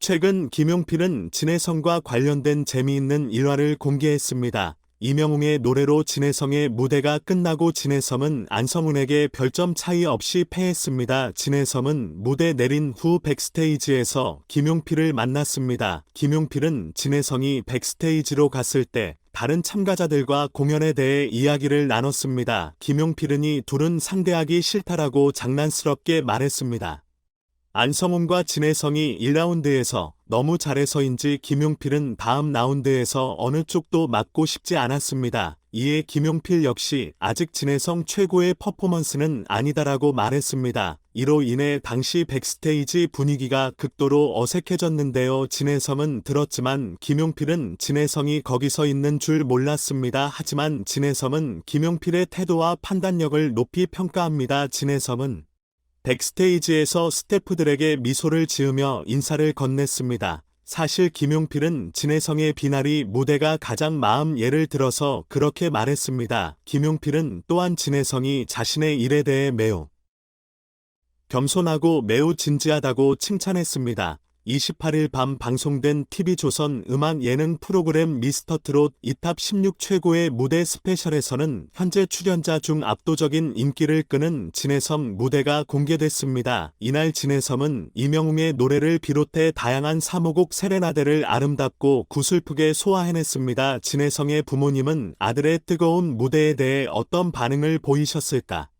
최근 김용필은 진해성과 관련된 재미있는 일화를 공개했습니다. 이명웅의 노래로 진해성의 무대가 끝나고 진해섬은 안성훈에게 별점 차이 없이 패했습니다. 진해섬은 무대 내린 후 백스테이지에서 김용필을 만났습니다. 김용필은 진해성이 백스테이지로 갔을 때 다른 참가자들과 공연에 대해 이야기를 나눴습니다. 김용필은 이 둘은 상대하기 싫다라고 장난스럽게 말했습니다. 안성훈과 진해성이 1라운드에서 너무 잘해서인지 김용필은 다음 라운드에서 어느 쪽도 맞고 싶지 않았습니다. 이에 김용필 역시 아직 진해성 최고의 퍼포먼스는 아니다라고 말했습니다. 이로 인해 당시 백스테이지 분위기가 극도로 어색해졌는데요. 진해성은 들었지만 김용필은 진해성이 거기서 있는 줄 몰랐습니다. 하지만 진해성은 김용필의 태도와 판단력을 높이 평가합니다. 진해성은 백스테이지에서 스태프들에게 미소를 지으며 인사를 건넸습니다. 사실 김용필은 진해성의 비날이 무대가 가장 마음 예를 들어서 그렇게 말했습니다. 김용필은 또한 진해성이 자신의 일에 대해 매우 겸손하고 매우 진지하다고 칭찬했습니다. 28일 밤 방송된 TV조선 음악 예능 프로그램 미스터트롯 이탑 16 최고의 무대 스페셜에서는 현재 출연자 중 압도적인 인기를 끄는 진해섬 무대가 공개됐습니다. 이날 진해섬은 이명웅의 노래를 비롯해 다양한 사모곡 세레나데를 아름답고 구슬프게 소화해냈습니다. 진해성의 부모님은 아들의 뜨거운 무대에 대해 어떤 반응을 보이셨을까?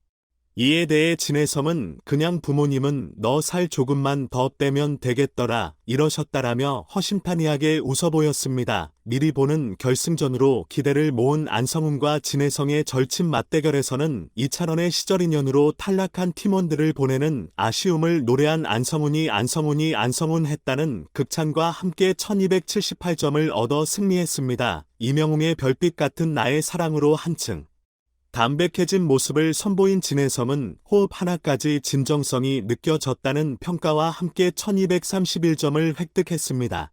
이에 대해 진해섬은 그냥 부모님은 너 살 조금만 더 빼면 되겠더라 이러셨다라며 허심탄회하게 웃어 보였습니다. 미리 보는 결승전으로 기대를 모은 안성훈과 진해성의 절친 맞대결에서는 2차전의 시절 인연으로 탈락한 팀원들을 보내는 아쉬움을 노래한 안성훈이 안성훈이 안성훈 했다는 극찬과 함께 1278점을 얻어 승리했습니다. 이명웅의 별빛 같은 나의 사랑으로 한층 담백해진 모습을 선보인 진해섬은 호흡 하나까지 진정성이 느껴졌다는 평가와 함께 1231점을 획득했습니다.